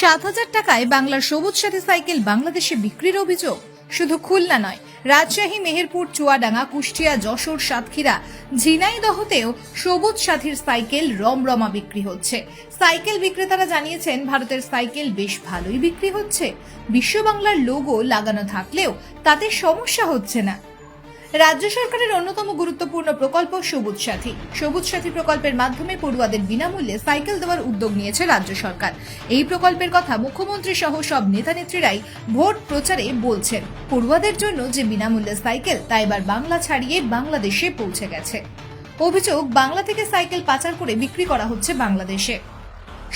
সাত হাজার টাকায় বাংলার সবুজ সাথী সাইকেল বাংলাদেশে বিক্রির অভিযোগ। শুধু খুলনা নয়, রাজশাহী, মেহেরপুর, চুয়াডাঙ্গা, কুষ্টিয়া, যশোর, সাতক্ষীরা, ঝিনাইদহতেও সবুজ সাথীর সাইকেল রমরমা বিক্রি হচ্ছে। সাইকেল বিক্রেতারা জানিয়েছেন, ভারতের সাইকেল বেশ ভালোই বিক্রি হচ্ছে। বিশ্ব বাংলার লোগো লাগানো থাকলেও তাতে সমস্যা হচ্ছে না। রাজ্য সরকারের অন্যতম গুরুত্বপূর্ণ প্রকল্প সবুজ সাথী। সবুজ সাথী প্রকল্পের মাধ্যমে পড়ুয়াদের বিনামূল্যে সাইকেল দেওয়ার উদ্যোগ নিয়েছে রাজ্য সরকার। এই প্রকল্পের কথা মুখ্যমন্ত্রী সহ সব নেতানেত্রীরাই ভোট প্রচারে বলছেন। পড়ুয়াদের জন্য যে বিনামূল্যে সাইকেল, তা এবার বাংলা ছাড়িয়ে বাংলাদেশে পৌঁছে গেছে। অভিযোগ, বাংলা থেকে সাইকেল পাচার করে বিক্রি করা হচ্ছে বাংলাদেশে।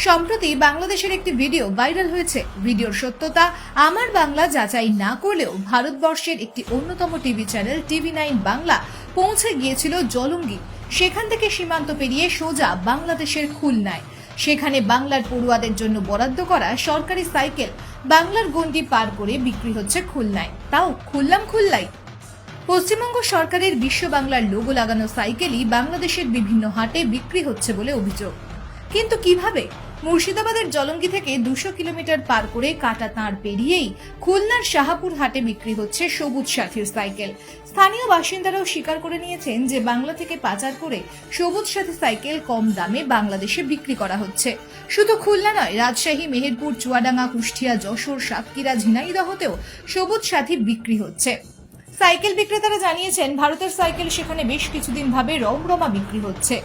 সম্প্রতি বাংলাদেশের একটি ভিডিও ভাইরাল হয়েছে। ভিডিওর সত্যতা আমার বাংলা যাচাই না করলেও ভারতবর্ষের একটি অন্যতম TV channel TV nine Bangla পৌঁছে গিয়েছিল জলঙ্গি। সেখান থেকে সীমান্ত পেরিয়ে সোজা বাংলাদেশের খুলনায়। সেখানে বাংলার পড়ুয়াদের জন্য বরাদ্দ করা সরকারি সাইকেল বাংলার গণ্ডি পার করে বিক্রি হচ্ছে খুলনায়। তাও খুললাম খুললাই পশ্চিমবঙ্গ সরকারের বিশ্ব বাংলার লোগো লাগানো সাইকেলই বাংলাদেশের বিভিন্ন হাটে বিক্রি হচ্ছে বলে অভিযোগ। কিন্তু কীভাবে? মুর্শিদাবাদের জলঙ্গি থেকে দুশো কিলোমিটার পার করে কাটা তাঁর পেরিয়েই খুলনার শাহাপুর হাটে বিক্রি হচ্ছে সবুজ সাথীর সাইকেল। স্থানীয় বাসিন্দারাও স্বীকার করে নিয়েছেন যে বাংলা থেকে পাচার করে সবুজ সাথী সাইকেল কম দামে বাংলাদেশে বিক্রি করা হচ্ছে। শুধু খুলনা নয়, রাজশাহী, মেহেরপুর, চুয়াডাঙ্গা, কুষ্টিয়া, যশোর, সাতক্ষীরা, ঝিনাইদহতেও সবুজ সাথী বিক্রি হচ্ছে। সাইকেল বিক্রেতারা জানিয়েছেন, ভারতের সাইকেল সেখানে বেশ কিছুদিন ভাবে রমরমা বিক্রি হচ্ছে।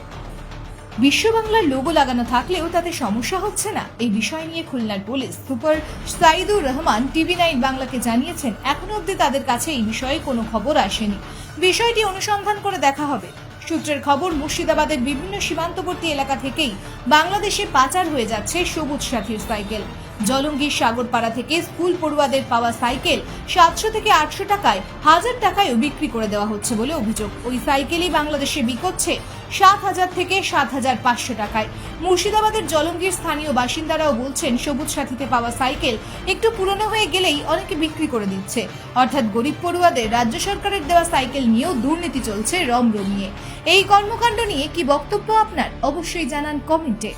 বিশ্ব বাংলার লোগো লাগানো থাকলেও তাতে সমস্যা হচ্ছে না। এই বিষয় নিয়ে খুলনার police super Saidur Rahman TV nine বাংলাকে জানিয়েছেন, এখনও অবধি তাদের কাছে এই বিষয়ে কোনো খবর আসেনি। বিষয়টি অনুসন্ধান করে দেখা হবে। সূত্রের খবর, মুর্শিদাবাদের বিভিন্ন সীমান্তবর্তী এলাকা থেকেই বাংলাদেশে পাচার হয়ে যাচ্ছে সবুজ সাথীর সাইকেল। জলঙ্গির সাগরপাড়া থেকে স্কুল পড়ুয়াদের পাওয়া সাইকেল সাতশো থেকে আটশো টাকায় হাজার টাকায়ও বিক্রি করে দেওয়া হচ্ছে বলে অভিযোগ। ওই সাইকেলই বাংলাদেশে বিকোচ্ছে সাত হাজার থেকে সাত হাজার পাঁচশো টাকায়। মুর্শিদাবাদের জলঙ্গির স্থানীয় বাসিন্দারাও বলছেন, সবুজ সাথীতে পাওয়া সাইকেল একটু পুরনো হয়ে গেলেই অনেকে বিক্রি করে দিচ্ছে। অর্থাৎ গরিব পড়ুয়াদের রাজ্য সরকারের দেওয়া সাইকেল নিয়েও দুর্নীতি চলছে রমরমিয়ে। এই কর্মকাণ্ড নিয়ে কি বক্তব্য আপনার? অবশ্যই জানান কমেন্টে।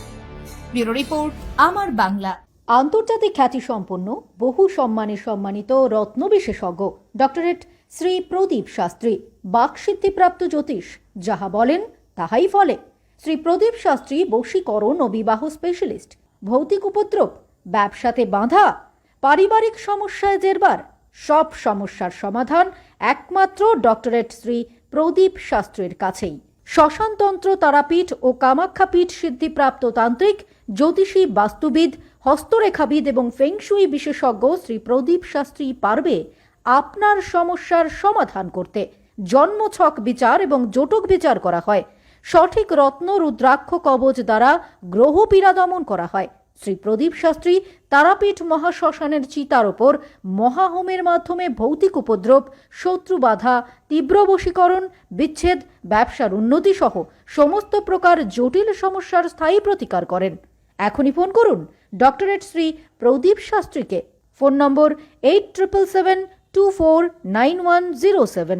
ব্যুরো রিপোর্ট, আমার বাংলা। আন্তর্জাতিক খ্যাতিসম্পন্ন, বহু সম্মানে সম্মানিত রত্ন বিশেষজ্ঞ ডক্টরেট শ্রী প্রদীপ শাস্ত্রী, বাকসিদ্ধিপ্রাপ্ত জ্যোতিষ, যাহা বলেন তাহাই ফলে শ্রী প্রদীপ শাস্ত্রী বশীকরণ ও বিবাহ স্পেশালিস্ট ভৌতিক উপদ্রব, ব্যবসাতে বাঁধা, পারিবারিক সমস্যায় জেরবার, সব সমস্যার সমাধান একমাত্র ডক্টরেট শ্রী প্রদীপ শাস্ত্রীর কাছেই। শ্মশানতন্ত্র তারাপীঠ ও কামাখ্যাপীঠ সিদ্ধিপ্রাপ্ত তান্ত্রিক, জ্যোতিষী, বাস্তুবিদ, হস্তরেখাবিদ এবং ফেংশুই বিশেষজ্ঞ শ্রী প্রদীপ শাস্ত্রী পারবে আপনার সমস্যার সমাধান করতে। জন্মছক বিচার এবং জোটক বিচার করা হয়। সঠিক রত্ন রুদ্রাক্ষ কবচ দ্বারা গ্রহ পীড়া দমন করা হয়। শ্রী প্রদীপ শাস্ত্রী তারাপীঠ মহাশ্মশানের চিতার ওপর মহাহোমের মাধ্যমে ভৌতিক উপদ্রব, শত্রু বাধা, তীব্র বশীকরণ, বিচ্ছেদ, ব্যবসার উন্নতি সহ সমস্ত প্রকার জটিল সমস্যার স্থায়ী প্রতিকার করেন। এখনই ফোন করুন doctorate Shri Pradip শাস্ত্রীকে। Phone number eight triple seven two four nine one zero seven.